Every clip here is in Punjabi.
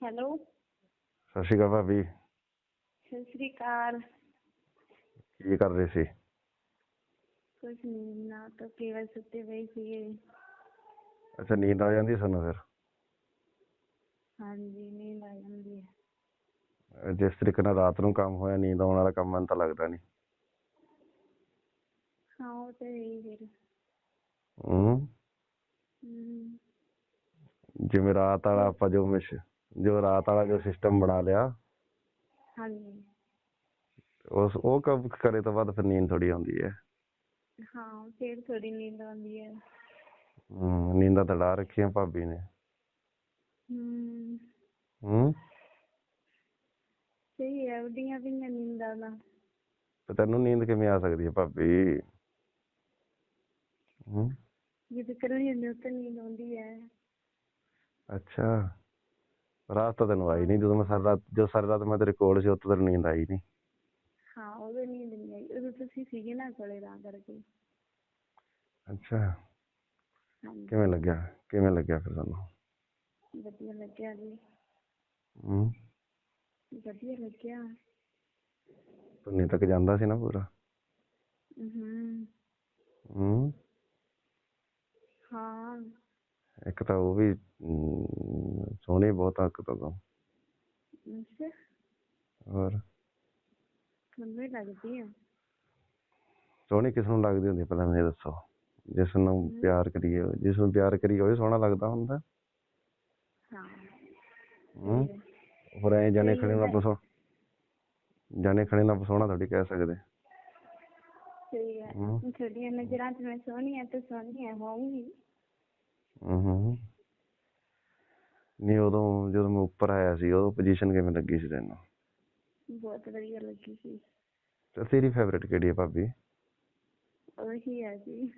ਹੈਲੋ। ਸਤਿ ਸ਼੍ਰੀ ਅਕਾਲ ਭਾਬੀ। ਸਤਿ ਸ੍ਰੀ ਅਕਾਲ। ਕੀ ਕਰ ਰਹੇ ਸੀ? ਕੁਛ ਨਹੀਂ ਨਾ ਤਾਂ ਕੇਵਲ ਸੁੱਤੇ ਪਏ ਸੀਗੇ। ਅੱਛਾ ਨੀਂਦ ਆ ਜਾਂਦੀ ਸਾਨੂੰ ਫਿਰ? ਹਾਂਜੀ ਨੀਂਦ ਆ ਜਾਂਦੀ ਹੈ। ਅਹ ਜਿਸ ਤਰੀਕੇ ਨਾਲ ਰਾਤ ਨੂੰ ਕੰਮ ਹੋਇਆ ਨੀਂਦ ਆਉਣ ਵਾਲਾ ਕੰਮ ਮੈਨੂੰ ਤਾਂ ਲੱਗਦਾ ਨਹੀਂ ਹਾਂ ਉਹ ਤੇ ਹੈ ਹੀ ਫਿਰ। ਹੂੰ। ਹਮ, ਜਿਵੇਂ ਰਾਤ ਵਾਲਾ ਆਪਾਂ ਜੋ ਮਿਸ਼ ਜੋ ਰਾਤ ਵਾਲਾ ਜੋ ਸਿਸਟਮ ਬਣਾ ਲਿਆ। ਹਾਂਜੀ। ਉਸ ਉਹ ਕੰਮ ਕਰੇ ਤੋਂ ਬਾਅਦ ਫਿਰ ਨੀਂਦ ਥੋੜੀ ਆਉਂਦੀ ਹੈ। ਹਾਂ ਫਿਰ ਥੋੜੀ ਨੀਂਦ ਆਉਂਦੀ ਹੈ। ਹੂੰ ਨੀਂਦਾਂ ਤਾਂ ਲਾ ਰੱਖੀਆਂ ਭਾਬੀ ਨੇ। ਹੂੰ। ਸਹੀ ਹੈ ਉੱਡੀਆਂ ਵੀ ਨੀਂਦਾਂ ਦਾ ਤੇ ਤੈਨੂੰ ਨੀਂਦ ਕਿਵੇਂ ਆ ਸਕਦੀ ਹੈ ਭਾਬੀ? ਹੂੰ? ਜਦੋਂ ਇਕੱਲੀ ਹੁੰਦੀ ਤਾਂ ਨੀਂਦ ਆਉਂਦੀ ਹੈ। ਅੱਛਾ। ਰਾਤ ਤਾਂ ਤੈਨੂੰ ਆਈ ਨਹੀਂ ਜਦੋਂ ਮੈਂ ਸਾਰੀ ਰਾਤ ਜੋ ਸਾਰੀ ਰਾਤ ਮੈਂ ਤੇਰੇ ਕੋਲ ਸੀ ਉੱਤੋਂ ਤੈਨੂੰ ਨੀਂਦ ਆਈ ਨਹੀਂ ਹਾਂ ਉਦੋਂ ਨੀਂਦ ਨਹੀਂ ਆਈ ਉਦੋਂ ਤੁਸੀਂ ਸੀਗੇ ਨਾ ਕੋਲੇ ਤਾਂ ਕਰਕੇ। ਅੱਛਾ। ਹਾਂਜੀ। ਕਿਵੇਂ ਲੱਗਿਆ? ਕਿਵੇਂ ਲੱਗਿਆ ਫਿਰ ਤੁਹਾਨੂੰ ਵਧੀਆ ਲੱਗਿਆ ਜੀ। ਹੂੰ। ਵਧੀਆ ਲੱਗਿਆ। ਤੁੰਨੀ ਤੱਕ ਜਾਂਦਾ ਸੀ ਨਾ ਪੂਰਾ? ਹਮ ਹੂੰ। ਹਾਂ। ਇੱਕ ਤਾਂ ਉਹ ਵੀ ਅਮ, ਸੋਹਣੀ ਬਹੁਤ ਹੱਕ ਤੋਂ ਤਾਂ ਅੱਛਾ। ਹੋਰ? ਤੁਹਾਨੂੰ ਹੀ ਲੱਗਦੀ ਆ। ਸੋਹਣੀ ਕਿਸ ਨੂੰ ਲੱਗਦੀ ਹੁੰਦੀ ਪਹਿਲਾਂ ਮੈਨੂੰ ਇਹ ਦੱਸੋ। ਜਿਸ ਨੂੰ ਪਿਆਰ ਕਰੀਏ ਜਿਸ ਨੂੰ ਪਿਆਰ ਕਰੀਏ ਉਹ ਹੀ ਸੋਹਣਾ ਲੱਗਦਾ ਹੁੰਦਾ? ਹਾਂ। ਹੂੰ ਹੋਰ ਐ ਜਾਣੇ ਖੜੇ ਨੂੰ ਆਪਾਂ ਸੋ ਜਾਣੇ ਖੜੇ ਨੂੰ ਆਪਾਂ ਸੋਹਣਾ ਥੋੜੀ ਕਹਿ ਸਕਦੇ। ਸਹੀ ਹੈ ਹੂੰ ਤੁਹਾਡੀਆਂ ਨਜ਼ਰਾਂ 'ਚ ਮੈਂ ਸੋਹਣੀ ਆ ਤੇ ਸੋਹਣੀ ਆ ਹੋਊਂਗੀ। ਹੂੰ ਨਹੀਂ ਉਦੋਂ ਜਦੋਂ ਮੈਂ ਉੱਪਰ ਆਇਆ ਸੀ ਉਹ ਪੋਜੀਸ਼ਨ ਕਿਵੇਂ ਲੱਗੀ ਸੀ ਤੈਨੂੰ? ਬਹੁਤ ਵਧੀਆ ਲੱਗੀ ਸੀ। ਤੇ ਤੇਰੀ ਫੇਵਰੇਟ ਕਿਹੜੀ ਹੈ ਭਾਬੀ? ਉਹੀ ਹੈ ਜੀ।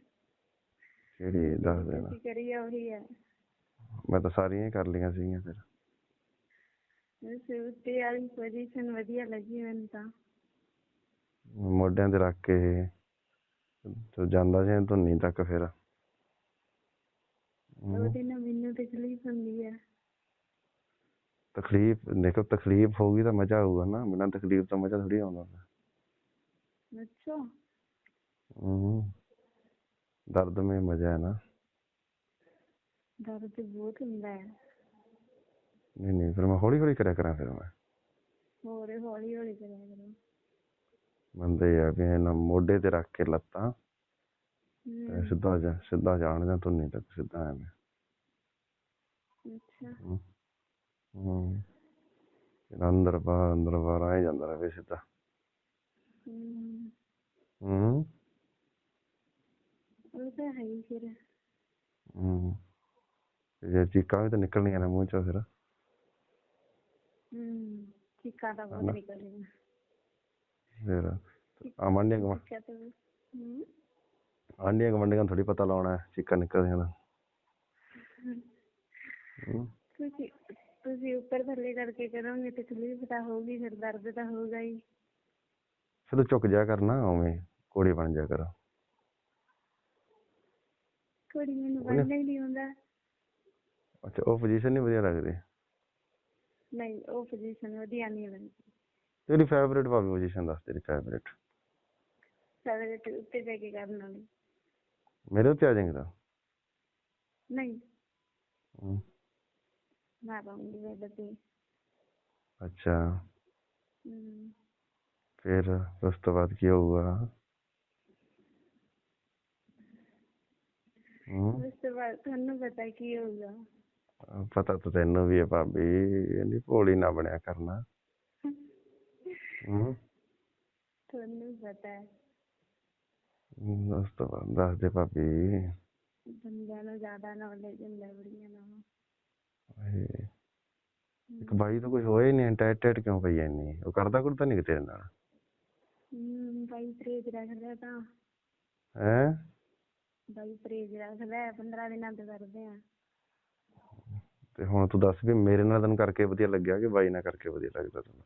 ਕਿਹੜੀ ਦੱਸ ਦੇਣਾ ਤੁਸੀਂ ਕਰੀਏ ਉਹੀ ਹੈ ਮੈਂ ਤਾਂ ਸਾਰੀਆਂ ਹੀ ਕਰ ਲਈਆਂ ਸੀਗੀਆਂ ਫਿਰ। ਵੈਸੇ ਉੱਤੇ ਵਾਲੀ ਪੋਜੀਸ਼ਨ ਵਧੀਆ ਲੱਗੀ ਮੈਨੂੰ ਤਾਂ। ਮੋਢਿਆਂ ਤੇ ਰੱਖ ਕੇ ਤੂੰ ਜਾਂਦਾ ਸੀ ਧੁੰਨੀ ਤੱਕ ਫਿਰ। ਉਹਦੇ ਨਾਲ ਮੈਨੂੰ ਤਕਲੀਫ ਹੁੰਦੀ ਹੈ ਤਕਲੀਫ ਦੇਖੋ ਤਕਲੀਫ ਹੋਊਗੀ ਤਾਂ ਮਜ਼ਾ ਆਊਗਾ ਨਾ ਬਿਨਾਂ ਤਕਲੀਫ ਤੋਂ ਮਜ਼ਾ ਥੋੜੀ ਆਉਂਦਾ ਅੱਛਾ। ਹੂੰ। ਦਰਦ में ਮਜ਼ਾ ਹੈ ਨਾ। ਦਰਦ ਤੇ ਬਹੁਤ ਹੁੰਦਾ ਹੈ। ਨਹੀਂ ਨਹੀਂ ਫਿਰ ਮੈਂ ਹੌਲੀ ਹੌਲੀ ਕਰਿਆ ਕਰਾਂ ਫਿਰ ਮੈਂ। ਹੋਰ ਹੌਲੀ ਹੌਲੀ ਕਰਿਆ ਕਰੋ। ਬੰਦੇ ਆ ਵੀ ਇਹਨਾਂ ਮੋਢੇ ਤੇ ਰੱਖ ਕੇ ਲੱਤਾਂ। ਸਿੱਧਾ ਜਾ ਸਿੱਧਾ ਜਾਣ ਜਾਂ ਧੁੰਨੀ ਤੱਕ ਸਿੱਧਾ ਐਵੇਂ। ਅੱਛਾ। ਹੂੰ ਹੂੰ। ਫਿਰ ਅੰਦਰ ਬਾਹਰ ਅੰਦਰ ਬਾਹਰ ਆਏ ਜਾਂਦਾ ਰਹੇ ਸਿੱਧਾ। ਹੂੰ। ਉਹ ਤਾਂ ਹੈ ਹੀ ਫਿਰ। ਹੂੰ। ਜੇ ਚੀਕਾਂ ਵੀ ਤਾਂ ਨਿਕਲਣੀਆਂ ਨੇ ਮੂੰਹ ਚੋਂ ਫਿਰ। ਹਮ ਚੀਕਾਂ ਤਾਂ ਬਹੁਤ ਹਨਾ? ਨਿਕਲਦੀਆਂ ਫਿਰ ਆਮੰਡੀਆਂ ਗਵਾਂ ਚੀਕਾਂ ਹਮ ਆਂਡੀਆਂ ਗਵੰਡੀਆਂ ਥੋੜੀ ਪਤਾ ਲਾਉਣਾ ਚੀਕਾਂ ਨਿਕਲਦੀਆਂ ਦਾ ਹੂੰ ਤੁਸੀਂ ਤੁਸੀਂ ਉੱਪਰ ਥੱਲੇ ਕਰਕੇ ਕਰੋਗੇ ਤਕਲੀਫ ਤਾਂ ਹੋਊਗੀ ਫਿਰ ਦਰਦ ਤਾਂ ਹੋਊਗਾ ਹੀ। ਤੂੰ ਝੁਕ ਜਾ ਕਰਨਾ ਉਵੇਂ ਕੋੜੀ ਬਣ ਜਾ ਕਰ। ਕੁੜੀ ਮੈਨੂੰ ਉਹਨੇ- ਬਣਨਾ ਹੀ ਨਹੀਂ ਹੁੰਦਾ ਅੱਛਾ ਉਹ ਪੋਜੀਸ਼ਨ ਨਹੀਂ ਵਧੀਆ ਲੱਗਦੀ? ਨਹੀਂ ਉਹ ਪੋਜੀਸ਼ਨ ਵਧੀਆ ਨਹੀਂ ਲੱਗਦੀ ਤੇਰੀ ਫੇਵਰੇਟ ਭਾਵੇਂ ਪੋਜੀਸ਼ਨ ਦੱਸ ਤੇਰੀ ਫੇਵਰੇਟ ਸਾਰੇ ਉੱਤੇ ਬੈ ਕੇ ਕਰਨ ਵਾਲੀ। ਮੇਰੇ ਉੱਤੇ ਆ ਜਾਏਗਾ ਨਹੀਂ। ਹੂੰ। ਮੈਂ ਪਾਉਂਗੀ ਬੈਡ ਤੇ। ਅੱਛਾ। ਹਮ, ਫਿਰ ਉਸ ਤੋਂ ਬਾਅਦ ਕੀ ਹੋਊਗਾ? ਹੂੰ। ਉਸ ਤੋਂ ਬਾਅਦ ਤੁਹਾਨੂੰ ਪਤਾ ਕੀ ਹੋਊਗਾ? ਪਤਾ ਤਾਂ ਤੈਨੂੰ ਵੀ ਹੈ ਭਾਬੀ ਇਹਦੀ ਭੋਲੀ ਨਾ ਬਣਿਆ ਕਰਨਾ। ਹੂੰ। ਤੁਹਾਨੂੰ ਪਤਾ ਹੂੰ, ਉਸ ਤੋਂ ਬਾਅਦ ਦੱਸ ਦੇ ਭਾਬੀ ਬੰਦਿਆਂ ਨੂੰ ਜ਼ਿਆਦਾ ਨੌਲੇਜ ਹੁੰਦਾ ਬੜੀਆਂ ਨੂੰ ਇੱਕ ਬਾਈ ਤਾਂ ਕੁਝ ਹੋਇਆ ਹੀ ਨਹੀਂ ਟੈਟ ਟੈਟ ਕਿਉਂ ਪਈ ਇੰਨੀ? ਉਹ ਕਰਦਾ ਕੁਰਦਾ ਨਹੀਂ ਤੇਰੇ ਨਾਲ? ਹਮ ਬਾਈ ਪਰੇਜ ਰੱਖਦਾ ਤਾਂ। ਹੈ? ਬਾਈ ਪਰੇਜ ਰੱਖਦਾ 15 ਦਿਨਾਂ ਤੋਂ ਕਰਦੇ ਆ। ਤੇ ਹੁਣ ਤੂੰ ਦੱਸ ਵੀ ਮੇਰੇ ਨਾਲ ਤੈਨੂੰ ਕਰਕੇ ਵਧੀਆ ਲੱਗਿਆ ਕਿ ਬਾਈ ਨਾਲ ਕਰਕੇ ਵਧੀਆ ਲੱਗਦਾ ਤੈਨੂੰ?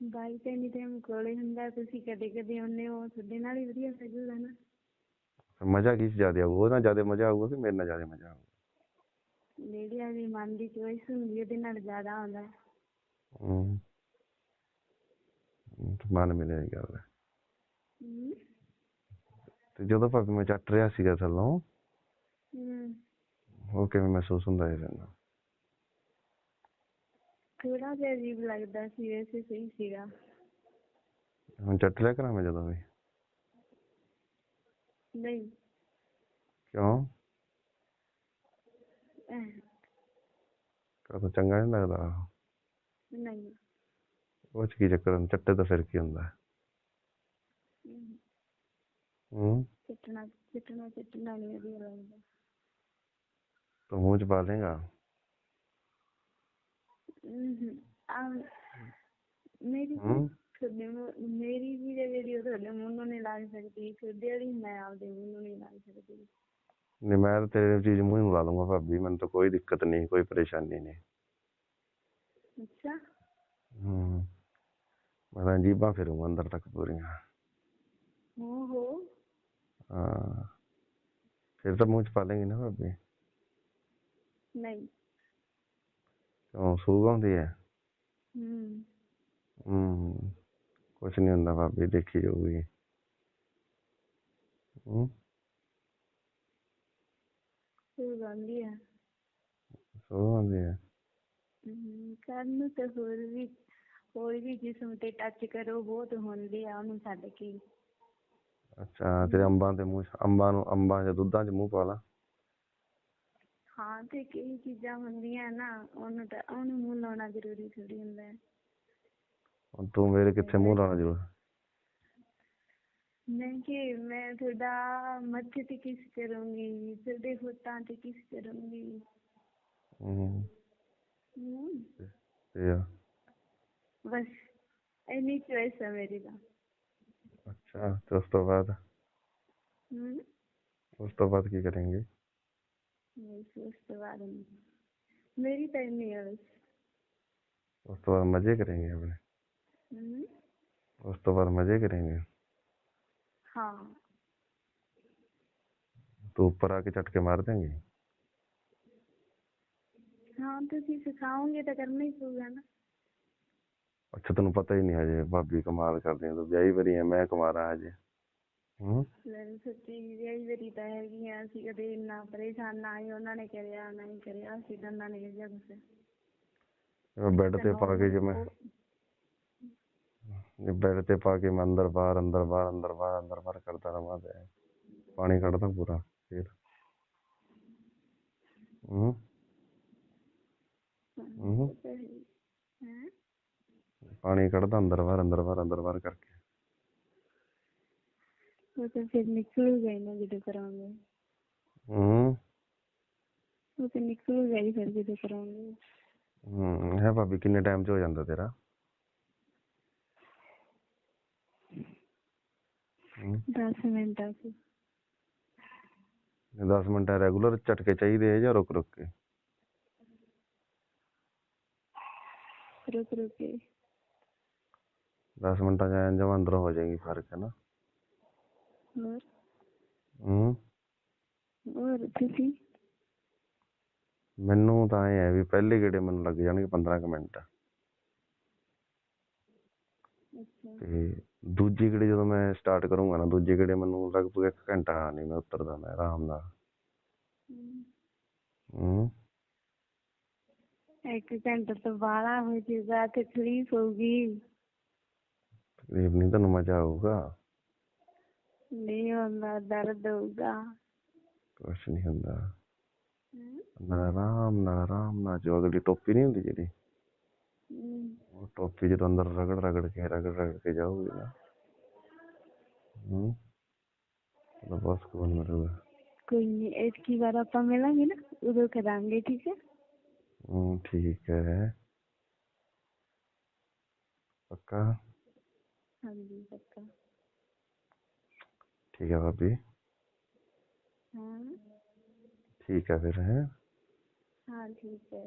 ਬਾਈ ਤੇ ਨਹੀਂ ਟਾਈਮ ਕੋਲੇ ਹੁੰਦਾ ਤੁਸੀਂ ਕਦੇ ਕਦੇ ਆਉਂਦੇ ਹੋ ਤੁਹਾਡੇ ਨਾਲ ਹੀ ਵਧੀਆ ਲੱਗੂਗਾ ਨਾ। ਮਜ਼ਾ ਕਿਸ ਜ਼ਿਆਦਾ ਆਊ ਉਹ ਨਾਲ ਜ਼ਿਆਦਾ ਮਜ਼ਾ ਆਊਗਾ ਕਿ ਮੇਰੇ ਨਾਲ ਜ਼ਿਆਦਾ ਮਜ਼ਾ ਆਊਗਾ? ਜਿਹੜੀ ਆਪਣੀ ਮਨ ਦੀ ਚੋਇਸ ਹੁੰਦੀ ਉਹਦੇ ਨਾਲ ਜ਼ਿਆਦਾ ਆਉਂਦਾ। ਹੈ। ਹੂੰ ਹੂੰ, ਮਨ ਮਿਲਿਆ ਇਹ ਗੱਲ। ਹੈ। ਹਮ, ਤੇ ਜਦੋਂ ਭਾਬੀ ਮੈਂ ਚੱਟ ਰਿਹਾ ਸੀਗਾ ਥੱਲੋਂ ਹਮ, ਉਹ ਕਿਵੇਂ ਮਹਿਸੂਸ ਹੁੰਦਾ ਸੀ ਤੈਨੂੰ ਥੋੜਾ ਜਿਹਾ ਅਜੀਬ ਲੱਗਦਾ ਸੀ ਵੈਸੇ ਸਹੀ ਸੀਗਾ। ਹੁਣ ਚੱਟ ਲਿਆ ਕਰਾਂ ਮੈਂ ਜਦੋਂ ਵੀ। ਨਹੀਂ। ਕਿਉਂ? ਅਹ, ਕਦੋਂ ਚੰਗਾ ਨਹੀਂ ਲੱਗਦਾ? ਨਹੀਂ। ਉਹ ਚ ਕੀ ਚੱਕਰ ਹੁੰਦਾ? ਚੱਟੇ ਤਾਂ ਫਿਰ ਕੀ ਹੁੰਦਾ? ਹੈ? ਚਟਣਾ ਚਟਣਾ ਚਟਣਾ ਨਹੀਂ ਵਧੀਆ ਲੱਗਦਾ। ਤੂੰ ਮੂੰਹ ਚ ਪਾ ਲੇਗਾ ਮੇਰੀ ਹੂੰ? ਤੁਹਾਡੇ ਮੂੰਹ ਮੇਰੀ ਵੀ ਵੀਡੀਓ ਤੁਹਾਡੇ ਮੂੰਹ ਨਹੀਂ ਲੱਗ ਸਕਦੀ ਤੁਹਾਡੇ ਵਾਲੀ ਮੈਂ ਆਪਦੇ ਮੂੰਹ ਨਹੀਂ ਲੱਗ ਸਕਦੀ। ਨਹੀਂ ਮੈਂ ਤਾਂ ਤੇਰੇ ਚੀਜ਼ ਮੂੰਹ ਨੂੰ ਲਾ ਲੂੰਗਾ ਭਾਬੀ ਮੈਨੂੰ ਤਾਂ ਕੋਈ ਦਿੱਕਤ ਨਹੀਂ ਕੋਈ ਪਰੇਸ਼ਾਨੀ ਨਹੀਂ। ਅੱਛਾ। ਹੂੰ। ਮੈਂ ਤਾਂ ਜੀਬਾਂ ਫਿਰੂੰਗਾ ਅੰਦਰ ਤੱਕ ਪੂਰੀਆਂ। ਹੋ ਹੋ ਹਾਂ। ਫਿਰ ਤਾਂ ਮੂੰਹ ਚ ਪਾ ਲੇਗੀ ਨਾ ਭਾਬੀ। ਨਹੀਂ। ਕਿਉਂ ਸੂਗ ਆਉਂਦੀ ਹੈ। ਹਮ ਹੂੰ ਕੁਛ ਨਹੀਂ ਹੁੰਦਾ ਭਾਬੀ ਦੇਖੀ ਜਾਊਗੀ। ਹੂੰ। ਸਹੀ ਗਾਉਂਦੀ ਆ ਸੂਗ ਆਉਂਦੀ ਹੈ। ਹਮ, ਕਰਨ ਨੂੰ ਤਾਂ ਹੋਰ ਵੀ ਹੋਰ ਵੀ ਜਿਸਮ ਤੇ ਟੱਚ ਕਰੋ ਬਹੁਤ ਹੁੰਦੇ ਆ ਉਹਨੂੰ ਛੱਡ ਕੇ। ਅੱਛਾ ਤੇ ਅੰਬਾਂ ਦੇ ਮੂੰਹ 'ਚ- ਅੰਬਾਂ ਨੂੰ ਅੰਬਾਂ ਜਾਂ ਦੁੱਧਾਂ 'ਚ ਮੂੰਹ ਪਾ ਲਾ। ਹਾਂ ਤੇ ਕਈ ਚੀਜ਼ਾਂ ਹੁੰਦੀਆਂ ਨਾ ਉਹਨੂੰ ਤਾਂ ਉਹਨੂੰ ਮੂੰਹ ਲਾਉਣਾ ਜ਼ਰੂਰੀ ਥੋੜੀ ਹੁੰਦਾ ਹੈ। ਹੁਣ ਤੂੰ ਮੇਰੇ ਕਿੱਥੇ ਮੂੰਹ ਲਾਉਣਾ ਜ਼ਰੂਰ? ਮੈਂ ਕਿ ਮੈਂ ਤੁਹਾਡਾ ਮੱਥੇ ਤੇ ਕਿਸ ਕਰੂੰਗੀ ਤੁਹਾਡੇ ਹੋਠਾਂ ਤੇ ਕਿਸ ਕਰੂੰਗੀ? ਹੂੰ। ਹਮ, ਤੇ ਆ? ਬਸ ਇੰਨੀ ਚੋਇਸ ਹੈ ਮੇਰੀ ਤਾਂ। ਅੱਛਾ ਤੇ ਉਸ ਤੋਂ ਬਾਅਦ? ਹਮ ਉਸ ਤੋਂ ਬਾਅਦ ਕੀ ਕरेंगे मेरी उस तो बार मज़े करेंगे अपने। उस तो बार मज़े करेंगे। हाँ। तो ऊपर आके चटके मार देंगे? हाँ तो फिर तो करना ही ना। अच्छा तेन पता ही नहीं हजे भाभी कमाल कर दी तो ब्याही भरी है मैं कमा रहा हजे ਲੈ ਸੱਚੀ ਵਿਆਹੀ ਵਾਰੀ ਤਾਂ ਹੈਗੀ ਆ ਅਸੀਂ ਕਦੇ ਇੰਨਾ ਪਰੇਸ਼ਾਨ ਨਾ ਹੀ ਉਹਨਾਂ ਨੇ ਕਰਿਆ ਨਾ ਹੀ ਕਰਿਆ ਅਸੀਂ ਦੋਨਾਂ ਨੇ ਇਹੋ ਜਿਹਾ ਕੁਛ। ਬੈੱਡ ਤੇ ਪਾ ਕੇ ਜਿਵੇਂ ਬੈੱਡ ਤੇ ਪਾ ਕੇ ਮੈਂ ਅੰਦਰ ਬਾਹਰ ਅੰਦਰ ਬਾਹਰ ਅੰਦਰ ਬਾਹਰ ਅੰਦਰ ਬਾਹਰ ਕਰਦਾ ਰਹਾਂ ਤੇ। ਪਾਣੀ ਕੱਢਦਾ ਪੂਰਾ ਫਿਰ। ਹੂੰ। ਹੂੰ? ਪਾਣੀ ਕੱਢਦਾ ਅੰਦਰ ਬਾਹਰ ਅੰਦਰ ਬਾਹਰ ਅੰਦਰ ਬਾਹਰ ਕਰਕੇ। ਤਾਂ ਫਿਰ ਨਿਕਲੂਗਾ ਹੀ ਨਾ ਜਦੋਂ ਕਰਾਂਗੇ। ਹੂੰ। ਉਹ ਤਾਂ ਨਿਕਲੂਗਾ ਹੀ ਫਿਰ ਜਦੋਂ ਕਰਾਂਗੇ। ਹੂੰ ਹੈ ਭਾਬੀ ਕਿੰਨੇ ਟਾਈਮ 'ਚ ਹੋ ਜਾਂਦਾ ਤੇਰਾ? ਹੂੰ। 10 ਮਿੰਟਾਂ ਚ 10 ਮਿੰਟ ਰੈਗੂਲਰ ਝਟਕੇ ਚਾਹੀਦੇ ਆ ਜਾਂ ਰੁਕ ਰੁਕ ਕੇ? ਰੁਕ ਰੁਕ ਕੇ। 10 ਮਿੰਟਾਂ 'ਚ ਐਂ ਜਮਾਂ ਅੰਦਰ ਹੋ ਜਾਏਗੀ ਫ਼ਰਕ ਹੈ ਨਾ? ਹੋਰ ਤੁਸੀਂ? ਮੈਨੂੰ ਤਾਂ ਐ ਹੈ ਵੀ ਪਹਿਲੇ ਗੇੜੇ ਮੈਨੂੰ ਲੱਗ ਜਾਣਗੇ 15 ਕੁ ਮਿੰਟ। ਅੱਛਾ। ਤੇ ਦੂਜੀ ਗੇੜੇ ਜਦੋਂ ਮੈਂ ਸਟਾਰਟ ਕਰੂੰਗਾ ਨਾ ਦੂਜੇ ਗੇੜੇ ਮੈਨੂੰ ਲਗਭਗ ਇੱਕ ਘੰਟਾ ਨਹੀਂ ਮੈਂ ਉਤਰਦਾ ਮੈਂ ਆਰਾਮ ਨਾਲ। ਹਮ, ਹੂੰ। ਇੱਕ ਘੰਟਾ ਤੋਂ ਬਾਹਲਾ ਹੋ ਜਾਊਗਾ ਤਕਲੀਫ ਹੋਊਗੀ। ਤਕਲੀਫ ਨਹੀਂ ਤੁਹਾਨੂੰ ਮਜ਼ਾ ਆਊਗਾ। ਨਹੀਂ ਹੁੰਦਾ ਦਰਦ ਹੋਊਗਾ ਕੁਛ ਨਹੀਂ ਹੁੰਦਾ ਹਮ, ਅੰਦਰ ਆਰਾਮ ਨਾਲ ਆਰਾਮ ਨਾਲ ਜੋ ਅਗਲੀ ਟੋਪੀ ਨਹੀਂ ਹੁੰਦੀ ਜਿਹੜੀ ਹਮ, ਉਹ ਟੋਪੀ ਜਦੋਂ ਅੰਦਰ ਰਗੜ ਰਗੜ ਕੇ ਰਗੜ ਰਗੜ ਕੇ ਜਾਊਗੀ ਨਾ ਹੂੰ ਤਾਂ ਬਹੁਤ ਸਕੂਨ ਮਿਲੂਗਾ ਕੋਈ ਨਹੀਂ ਇਤਕੀ ਵਾਰ ਆਪਾਂ ਮਿਲਾਂਗੇ ਨਾ ਉਦੋਂ ਕਰਾਂਗੇ ਠੀਕ ਹੈ ਹੂੰ ਠੀਕ ਹੈ ਪੱਕਾ ਹਾਂਜੀ ਪੱਕਾ ਠੀਕ ਭਾਬੀ। ਹਾਂ ਠੀਕ ਹੈ ਫਿਰ ਹੈ। ਹਾਂ ਠੀਕ ਹੈ।